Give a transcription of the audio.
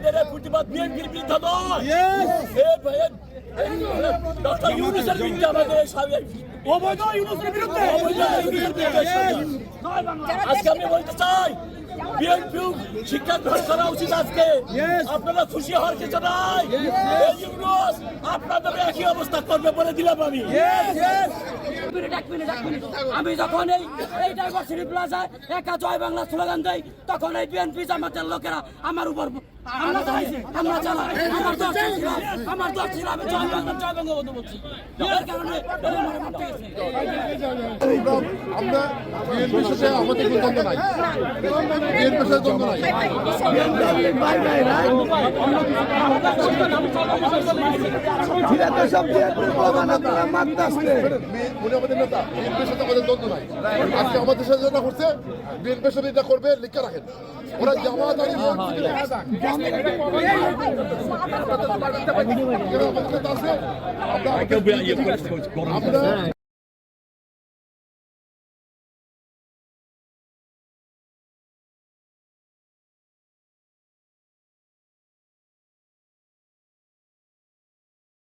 এই প্রতিবাদ বিএনপির বিরুদ্ধে নয়। এ ভাই- এই ডক্টর ইউনুসের বিরুদ্ধে আমাদের এই সাবেক অবৈধ ইউনুসের বিরুদ্ধে! অবৈধ ইউনুসের বিরুদ্ধে আজকে আমি বলতে চাই বিএনপি শিক্ষা গ্রহণ করা উচিত আজকে। আপনারা খুশি হওয়ার কিছু নাই। আপনাদের একই অবস্থা করবে বলে দিলাম আমি। এক মিনিট এক মিনিট। আমি যখন এই এই ডাইভার্সিটি প্লাজায় একা জয় বাংলা স্লোগান দেই, তখন এই বিএনপি জামাতের লোকেরা আমার উপর আমরা চালাইছে আমরা চালাই আমার দশ ছিল, আমার দশ ছিল, আমি জয় বাংলা জয় বাংলা বলছি। এর কারণে। বিএনপির সাথে আমাদের কোনো নাই আমাদের সাথে আমাদের দ্বন্দ্ব নাই আজকে যেটা এটা করবে লিখে রাখেন ওরা জামাত আর আমরা